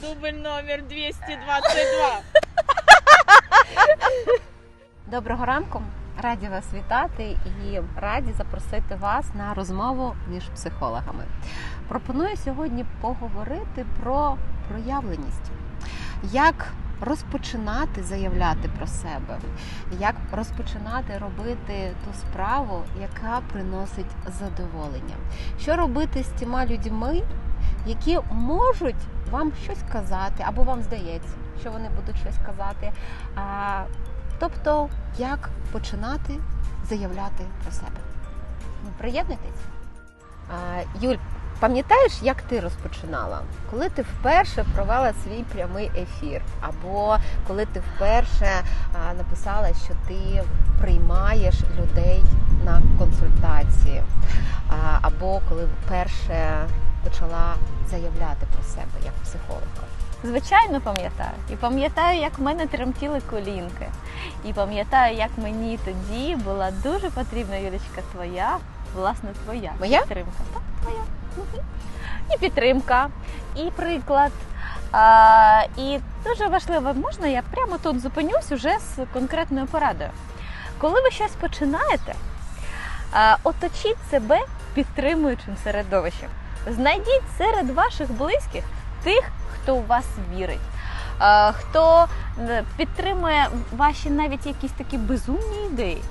Дубль номер 222. Доброго ранку! Раді вас вітати і раді запросити вас на розмову між психологами. Пропоную сьогодні поговорити про проявленість, як розпочинати заявляти про себе, як розпочинати робити ту справу, яка приносить задоволення. Що робити з тіма людьми, які можуть вам щось казати, або вам здається, що вони будуть щось казати. А, Тобто, як починати заявляти про себе. Ну, приєднуйтесь. Юль, пам'ятаєш, як ти розпочинала? Коли ти вперше провела свій прямий ефір, або коли ти вперше написала, що ти приймаєш людей на консультації, або коли вперше почала заявляти про себе як психологка? Звичайно, пам'ятаю. І пам'ятаю, як в мене тремтіли колінки. І пам'ятаю, як мені тоді була дуже потрібна Юлічка твоя, власне, твоя Моя? підтримка. Так, твоя. І підтримка, і приклад. А, і дуже важливо, можна я прямо тут зупинюсь уже з конкретною порадою. Коли ви щось починаєте, а, оточіть себе підтримуючим середовищем. Знайдіть серед ваших близьких тих, хто у вас вірить, е, хто е, підтримує ваші навіть якісь такі безумні ідеї,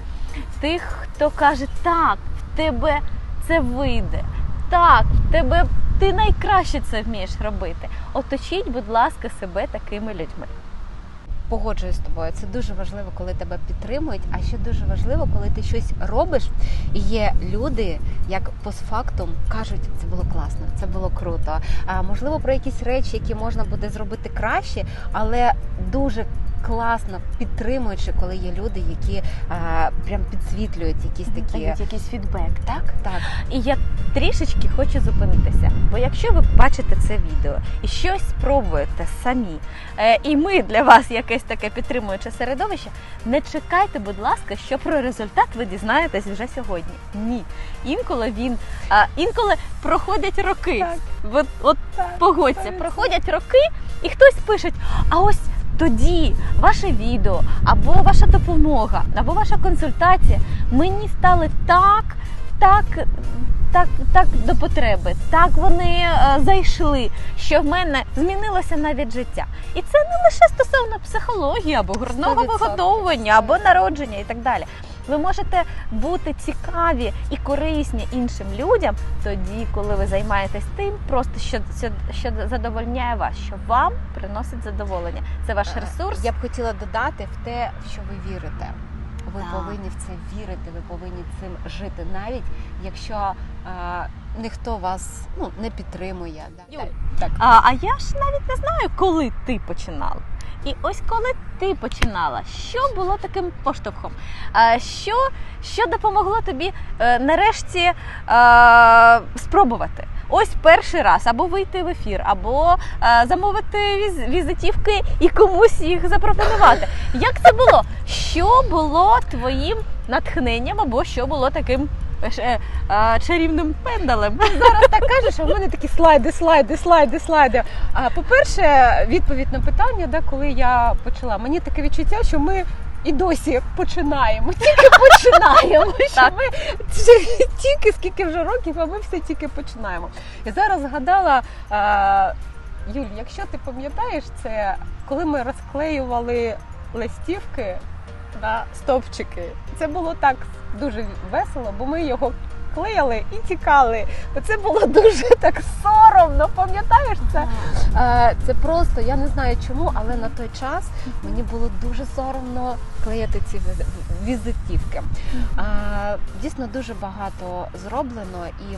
тих, хто каже, так, в тебе це вийде, так, в тебе ти найкраще це вмієш робити. Оточіть, будь ласка, себе такими людьми. Погоджуюсь з тобою. Це дуже важливо, коли тебе підтримують. А ще дуже важливо, коли ти щось робиш, і є люди, як постфактум кажуть, це було класно, це було круто. А можливо, про якісь речі, які можна буде зробити краще, але дуже класно підтримуючи, коли є люди, які а, прям підсвітлюють якісь такі Дають якийсь фідбек, так? так. І я трішечки хочу зупинитися. Бо якщо ви бачите це відео і щось спробуєте самі, е, і ми для вас якесь таке підтримуюче середовище, не чекайте, будь ласка, що про результат ви дізнаєтесь вже сьогодні. Ні. Інколи він, а, інколи проходять роки. От, от погодься, проходять роки, і хтось пише, а ось. Тоді ваше відео або ваша допомога, або ваша консультація мені стали так, так, так, так до потреби. Так вони е, зайшли, що в мене змінилося навіть життя. І це не лише стосовно психології або грудного 100%. вигодовування, або народження і так далі. Ви можете бути цікаві і корисні іншим людям тоді, коли ви займаєтесь тим, просто що, що, що задовольняє вас, що вам приносить задоволення. Це ваш Е, ресурс. Я б хотіла додати в те, в що ви вірите. Ви Так. повинні в це вірити, ви повинні цим жити, навіть якщо е, ніхто вас ну, не підтримує. Да. Юль, Так. А, а я ж навіть не знаю, коли ти починала. І ось коли ти починала, що було таким поштовхом? А, що, що допомогло тобі е, нарешті е, спробувати? Ось перший раз або вийти в ефір, або е, замовити віз, візитівки і комусь їх запропонувати. Як це було? Що було твоїм натхненням, або що було таким е, е, чарівним пендалем? зараз так кажеш, а в мене такі слайди, слайди, слайди, слайди. А по-перше, відповідь на питання, да, коли я почала, мені таке відчуття, що ми. І досі починаємо, тільки починаємо. що ми тільки скільки вже років, а ми все тільки починаємо. І зараз згадала, Юль, якщо ти пам'ятаєш це, коли ми розклеювали листівки на стовпчики, це було так дуже весело, бо ми його клеїли і тікали. Бо Це було дуже так соромно. Пам'ятаєш це? Це просто я не знаю чому, але на той час мені було дуже соромно клеїти ці віз- візитівки. Дійсно дуже багато зроблено і.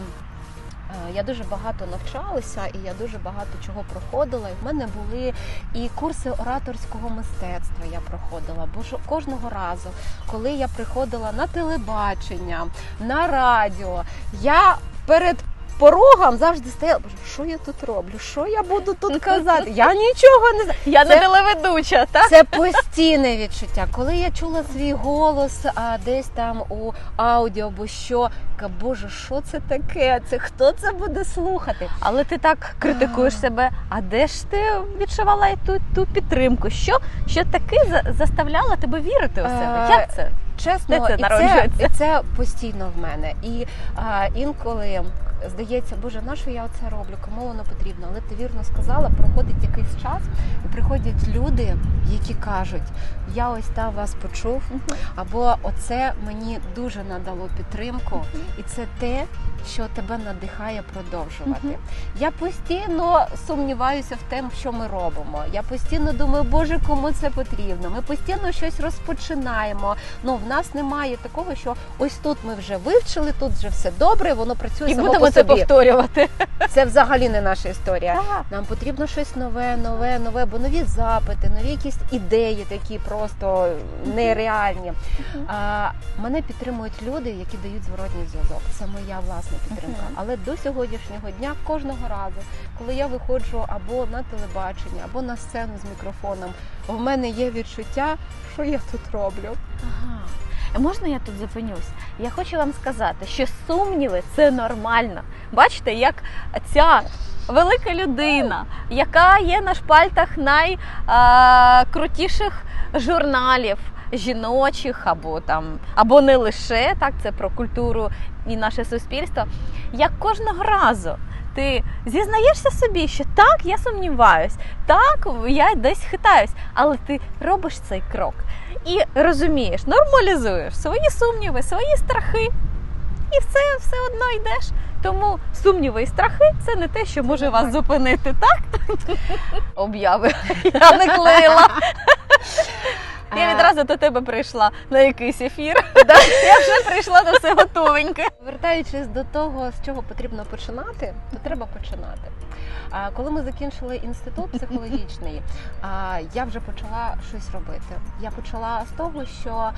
Е, Я дуже багато навчалася, і я дуже багато чого проходила. І в мене були і курси ораторського мистецтва. Я проходила. Бо кожного разу, коли я приходила на телебачення, на радіо, я перед порогам завжди стояла. Що я тут роблю? Що я буду тут казати? Я нічого не знаю. Я Це- не телеведуча, так? Це постійне відчуття. Коли я чула свій голос а, десь там у аудіо або що, ка боже, що це таке? Це хто це буде слухати? Але ти так критикуєш себе. А де ж ти відчувала і ту, ту підтримку? Що, що таки за- заставляло тебе вірити у себе? Як це? Чесно, Де це і, це, і це постійно в мене. І а, інколи здається, боже, на що я це роблю? Кому воно потрібно? Але ти вірно сказала, проходить якийсь час, і приходять люди, які кажуть: я ось там вас почув, або оце мені дуже надало підтримку, і це те. Що тебе надихає продовжувати. Я постійно сумніваюся в тому, що ми робимо. Я постійно думаю, боже, кому це потрібно. Ми постійно щось розпочинаємо. Ну в нас немає такого, що ось тут ми вже вивчили, тут вже все добре, воно працює І само по це собі. повторювати. Це взагалі не наша історія. Так. Нам потрібно щось нове, нове, нове, бо нові запити, нові якісь ідеї, такі просто нереальні. А, мене підтримують люди, які дають зворотній зв'язок. Це моя власна підтримка. Але до сьогоднішнього дня, кожного разу, коли я виходжу або на телебачення, або на сцену з мікрофоном, в мене є відчуття, що я тут роблю. Ага. Можна я тут зупинюсь? Я хочу вам сказати, що сумніви це нормально. Бачите, як ця велика людина, яка є на шпальтах найкрутіших журналів жіночих або там, або не лише так, це про культуру і наше суспільство. Як кожного разу ти зізнаєшся собі, що так, я сумніваюсь, так, я десь хитаюсь, але ти робиш цей крок і розумієш, нормалізуєш свої сумніви, свої страхи, і все, все одно йдеш. Тому сумніви і страхи це не те, що може вас зупинити, так? Обяви я не клеїла. Я відразу до тебе прийшла на якийсь ефір. Я вже прийшла до все готовеньке. Вертаючись до того, з чого потрібно починати, то треба починати. А коли ми закінчили інститут психологічний, я вже почала щось робити. Я почала з того, що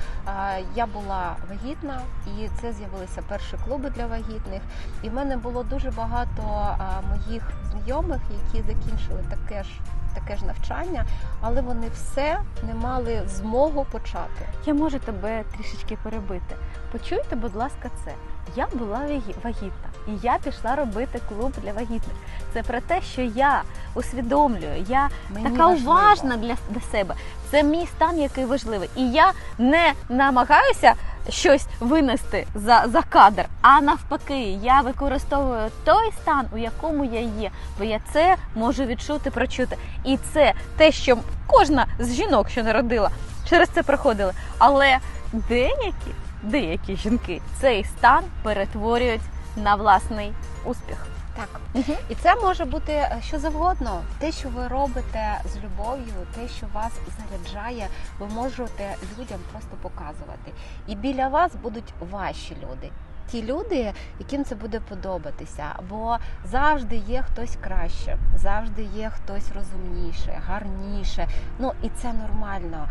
я була вагітна, і це з'явилися перші клуби для вагітних. І в мене було дуже багато моїх знайомих, які закінчили таке ж. Таке ж навчання, але вони все не мали змогу почати. Я можу тебе трішечки перебити. Почуйте, будь ласка, це. Я була вагітна, і я пішла робити клуб для вагітних. Це про те, що я усвідомлюю, я Мені така важливо. уважна для, для себе. Це мій стан, який важливий. І я не намагаюся щось винести за, за кадр, а навпаки, я використовую той стан, у якому я є, бо я це можу відчути, прочути. І це те, що кожна з жінок, що народила, через це проходили. Але деякі, деякі жінки цей стан перетворюють на власний успіх. Так. І це може бути е, що завгодно. Те, що ви робите з любов'ю, те, що вас заряджає, ви можете людям просто показувати. І біля вас будуть ваші люди. Ті люди, яким це буде подобатися, бо завжди є хтось краще, завжди є хтось розумніше, гарніше. Ну і це нормально.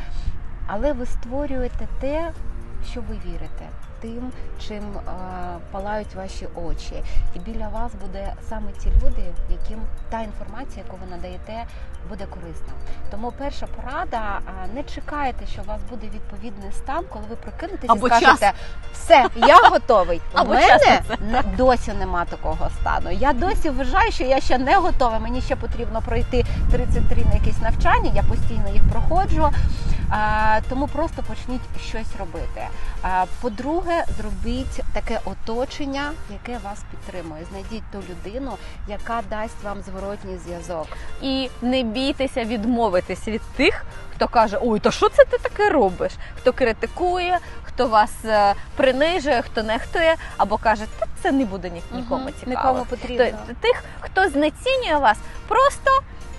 Але ви створюєте те, що ви вірите, тим, чим е, палають ваші очі. І біля вас буде саме ті люди, яким та інформація, яку ви надаєте, буде корисна. Тому перша порада: не чекайте, що у вас буде відповідний стан, коли ви прокинетеся і скажете, все, я готовий. У Або мене час досі нема такого стану. Я досі вважаю, що я ще не готова. Мені ще потрібно пройти 33 на якісь навчання. Я постійно їх проходжу. Тому просто почніть щось робити. А, по-друге, зробіть таке оточення, яке вас підтримує. Знайдіть ту людину, яка дасть вам зворотній зв'язок. І не бійтеся відмовитися від тих, хто каже: Ой, то що це ти таке робиш? Хто критикує, хто вас е, принижує, хто нехтує, або каже, та це не буде ні, нікому Мгм. цікаво. Нікому потрібно. Тих, хто знецінює вас, просто.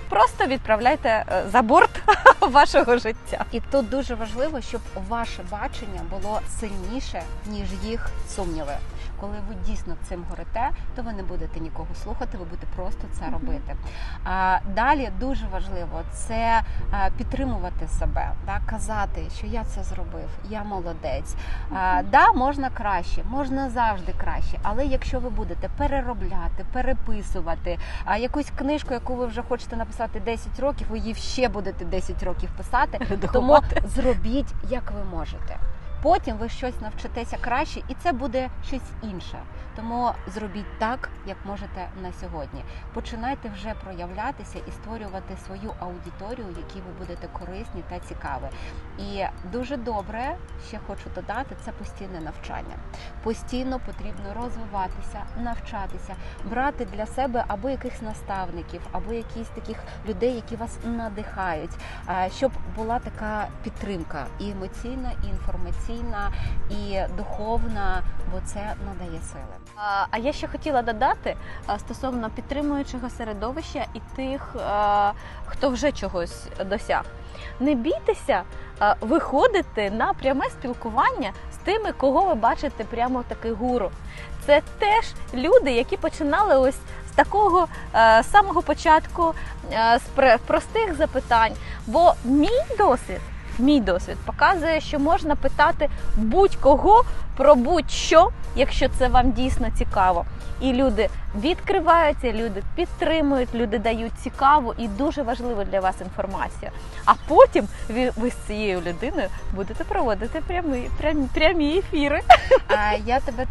Просто відправляйте е, за борт вашого життя. І тут дуже важливо, щоб ваше бачення було сильніше, ніж їх сумніви. Коли ви дійсно цим горите, то ви не будете нікого слухати, ви будете просто це робити. А далі дуже важливо це підтримувати себе, да, казати, що я це зробив, я молодець. А, да, можна краще, можна завжди краще. Але якщо ви будете переробляти, переписувати а, якусь книжку, яку ви вже хочете написати 10 років, ви її ще будете 10 років писати. Тому зробіть, як ви можете. Потім ви щось навчитеся краще, і це буде щось інше. Тому зробіть так, як можете на сьогодні. Починайте вже проявлятися і створювати свою аудиторію, якій ви будете корисні та цікаві. І дуже добре, ще хочу додати, це постійне навчання. Постійно потрібно розвиватися, навчатися, брати для себе або якихось наставників, або якісь таких людей, які вас надихають, щоб була така підтримка і емоційна, і інформаційна, і духовна, бо це надає сили. А я ще хотіла додати стосовно підтримуючого середовища і тих, хто вже чогось досяг. Не бійтеся виходити на пряме спілкування з тими, кого ви бачите прямо таки гуру. Це теж люди, які починали ось з такого е, самого початку, е, з простих запитань. Бо мій досвід, мій досвід показує, що можна питати будь-кого про будь-що, якщо це вам дійсно цікаво. І люди відкриваються, люди підтримують, люди дають цікаву і дуже важливу для вас інформацію. А потім ви, ви з цією людиною будете проводити прямі, прямі, прямі ефіри. А я тебе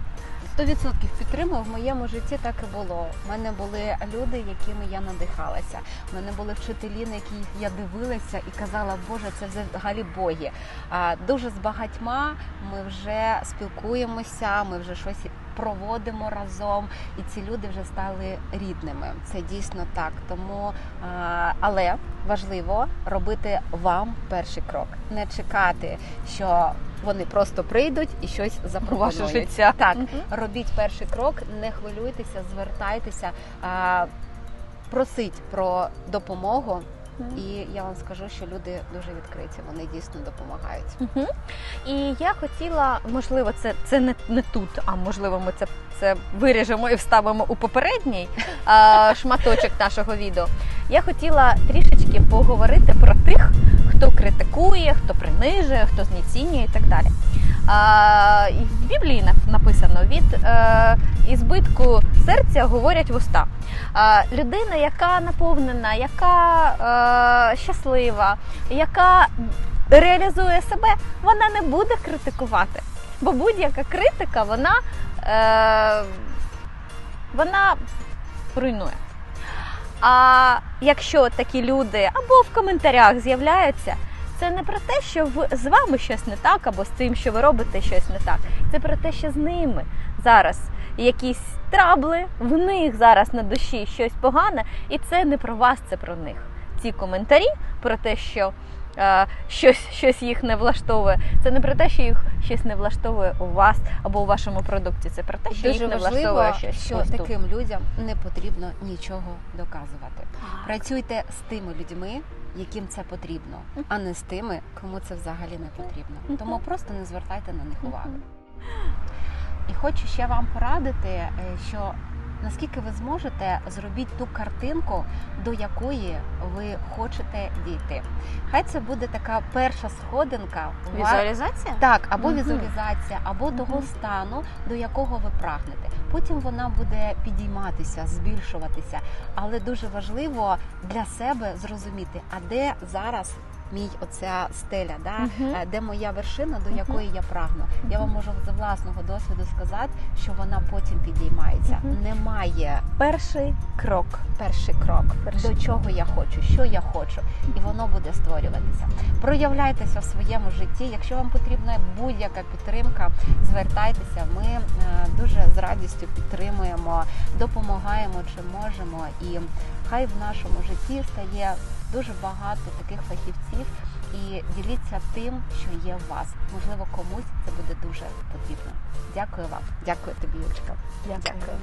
100% підтримую. В моєму житті так і було. У мене були люди, якими я надихалася. У мене були вчителі, на яких я дивилася і казала, Боже, це взагалі боги. А дуже з багатьма ми вже спілкуємося, ми вже щось проводимо разом, і ці люди вже стали рідними. Це дійсно так. Тому але важливо робити вам перший крок, не чекати, що вони просто прийдуть і щось запропонують. Ваше життя. Так, Мгм. робіть перший крок, не хвилюйтеся, звертайтеся, а, просіть про допомогу. І я вам скажу, що люди дуже відкриті, вони дійсно допомагають. Мгм. І я хотіла, можливо, це, це не, не тут, а можливо, ми це, це виріжемо і вставимо у попередній а, шматочок нашого відео. Я хотіла трішечки поговорити про тих, хто критикує, хто принижує, хто знецінює і так далі. В Біблії написано від е, ізбитку серця говорять вуста. Людина, яка наповнена, яка е, щаслива, яка реалізує себе, вона не буде критикувати. Бо будь-яка критика, вона, е, вона руйнує. А якщо такі люди або в коментарях з'являються, це не про те, що в, з вами щось не так, або з тим, що ви робите щось не так. Це про те, що з ними зараз якісь трабли, в них зараз на душі щось погане, і це не про вас, це про них. Ці коментарі про те, що щось, щось їх не влаштовує. Це не про те, що їх щось не влаштовує у вас або у вашому продукті. Це про те, що Дуже їх не важливо, влаштовує щось. що ось тут. таким людям не потрібно нічого доказувати. Працюйте з тими людьми, яким це потрібно, а не з тими, кому це взагалі не потрібно. Тому просто не звертайте на них уваги. І хочу ще вам порадити, е, що наскільки ви зможете, зробіть ту картинку, до якої ви хочете дійти. Хай це буде така перша сходинка Візуалізація? так, або Мгм. візуалізація, або того стану, до якого ви прагнете. Потім вона буде підійматися, збільшуватися. Але дуже важливо для себе зрозуміти, а де зараз мій оця стеля, да? Е, де моя вершина, до якої я прагну. Я вам можу за власного досвіду сказати, що вона потім підіймається. Немає Перший крок. перший крок, Перший до чого я хочу, що я хочу, і воно буде створюватися. Проявляйтеся в своєму житті. Якщо вам потрібна будь-яка підтримка, звертайтеся. Ми е, дуже з радістю підтримуємо, допомагаємо чи можемо. І хай в нашому житті стає дуже багато таких фахівців. І діліться тим, що є в вас. Можливо, комусь це буде дуже потрібно. Дякую вам. Дякую тобі, Юлечка. Дякую. Дякую.